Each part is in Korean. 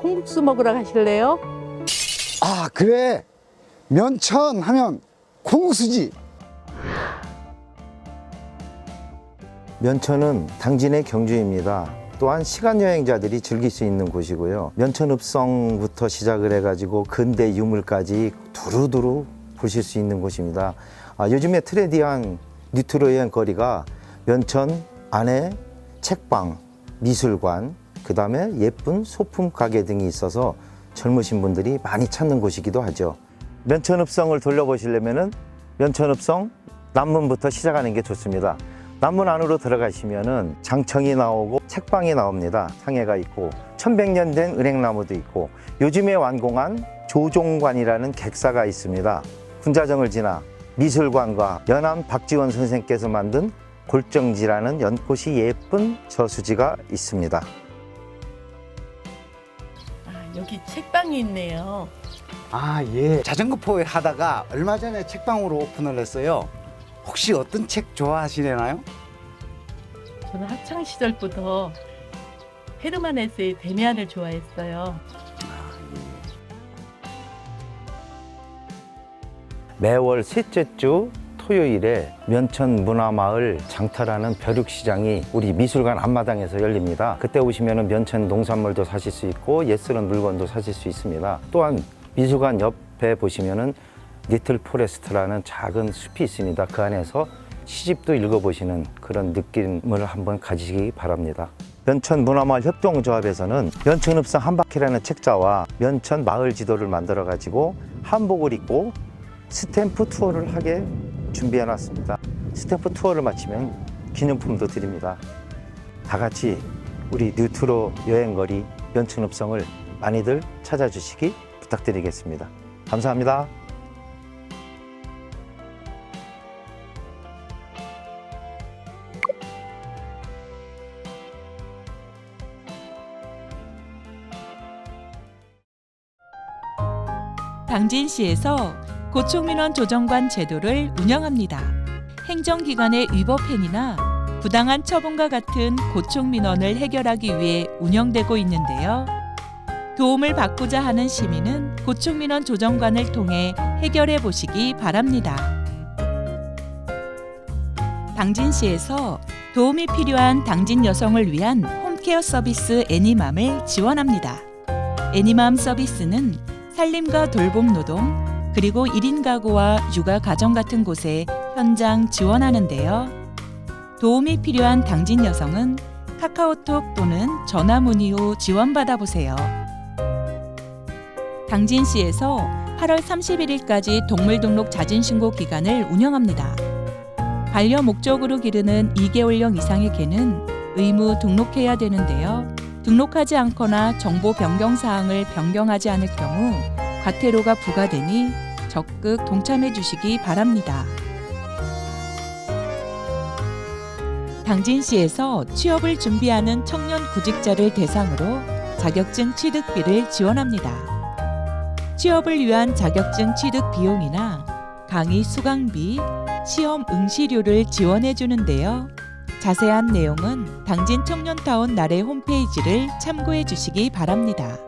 콩국수 먹으러 가실래요? 아 그래 면천 하면 콩국수지 면천은 당진의 경주입니다. 또한 시간 여행자들이 즐길 수 있는 곳이고요. 면천읍성부터 시작을 해가지고 근대 유물까지 두루두루 보실 수 있는 곳입니다. 아, 요즘에 트레디한 뉴트로 여행 거리가 면천 안에 책방, 미술관, 그 다음에 예쁜 소품 가게 등이 있어서 젊으신 분들이 많이 찾는 곳이기도 하죠. 면천읍성을 돌려보시려면은 면천읍성 남문부터 시작하는 게 좋습니다. 남문 안으로 들어가시면은 장청이 나오고 책방이 나옵니다. 상해가 있고 천백년 된 은행나무도 있고 요즘에 완공한 조종관이라는 객사가 있습니다. 군자정을 지나 미술관과 연암 박지원 선생께서 만든 골정지라는 연꽃이 예쁜 저수지가 있습니다. 아, 여기 책방이 있네요. 아 예 자전거 포에 하다가 얼마 전에 책방으로 오픈을 했어요 혹시 어떤 책 좋아하시려나요? 저는 학창 시절부터 헤르만 헤세의 데미안을 좋아했어요. 매월 셋째 주 토요일에 면천 문화마을 장터라는 벼룩시장이 우리 미술관 앞마당에서 열립니다. 그때 오시면 면천 농산물도 사실 수 있고 옛스런 물건도 사실 수 있습니다. 또한 미술관 옆에 보시면은 리틀 포레스트라는 작은 숲이 있습니다. 그 안에서 시집도 읽어보시는 그런 느낌을 한번 가지시기 바랍니다. 면천 문화마을 협동조합에서는 면천읍성 한바퀴라는 책자와 면천 마을 지도를 만들어 가지고 한복을 입고 스탬프 투어를 하게 준비해 놨습니다. 스탬프 투어를 마치면 기념품도 드립니다. 다 같이 우리 뉴트로 여행거리 면천읍성을 많이들 찾아주시기 부탁드리겠습니다. 감사합니다. 당진시에서 고총민원 조정관 제도를 운영합니다. 행정기관의 위법 행위나 부당한 처분과 같은 고총민원을 해결하기 위해 운영되고 있는데요. 도움을 받고자 하는 시민은 고총민원 조정관을 통해 해결해 보시기 바랍니다. 당진시에서 도움이 필요한 당진 여성을 위한 홈케어 서비스 애니맘을 지원합니다. 애니맘 서비스는 살림과 돌봄 노동, 그리고 1인 가구와 육아 가정 같은 곳에 현장 지원하는데요. 도움이 필요한 당진 여성은 카카오톡 또는 전화 문의 후 지원받아 보세요. 당진시에서 8월 31일까지 동물 등록 자진 신고 기간을 운영합니다. 반려 목적으로 기르는 2개월령 이상의 개는 의무 등록해야 되는데요. 등록하지 않거나 정보 변경 사항을 변경하지 않을 경우 과태료가 부과되니 적극 동참해 주시기 바랍니다. 당진시에서 취업을 준비하는 청년 구직자를 대상으로 자격증 취득비를 지원합니다. 취업을 위한 자격증 취득 비용이나 강의 수강비, 시험 응시료를 지원해 주는데요. 자세한 내용은 당진 청년타운 나래 홈페이지를 참고해 주시기 바랍니다.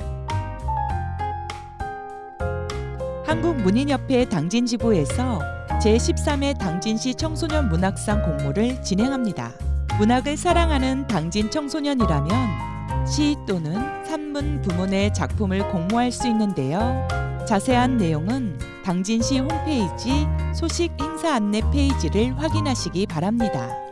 한국문인협회 당진지부에서 제13회 당진시 청소년 문학상 공모를 진행합니다. 문학을 사랑하는 당진 청소년이라면 시 또는 산문 부문의 작품을 공모할 수 있는데요. 자세한 내용은 당진시 홈페이지 소식 행사 안내 페이지를 확인하시기 바랍니다.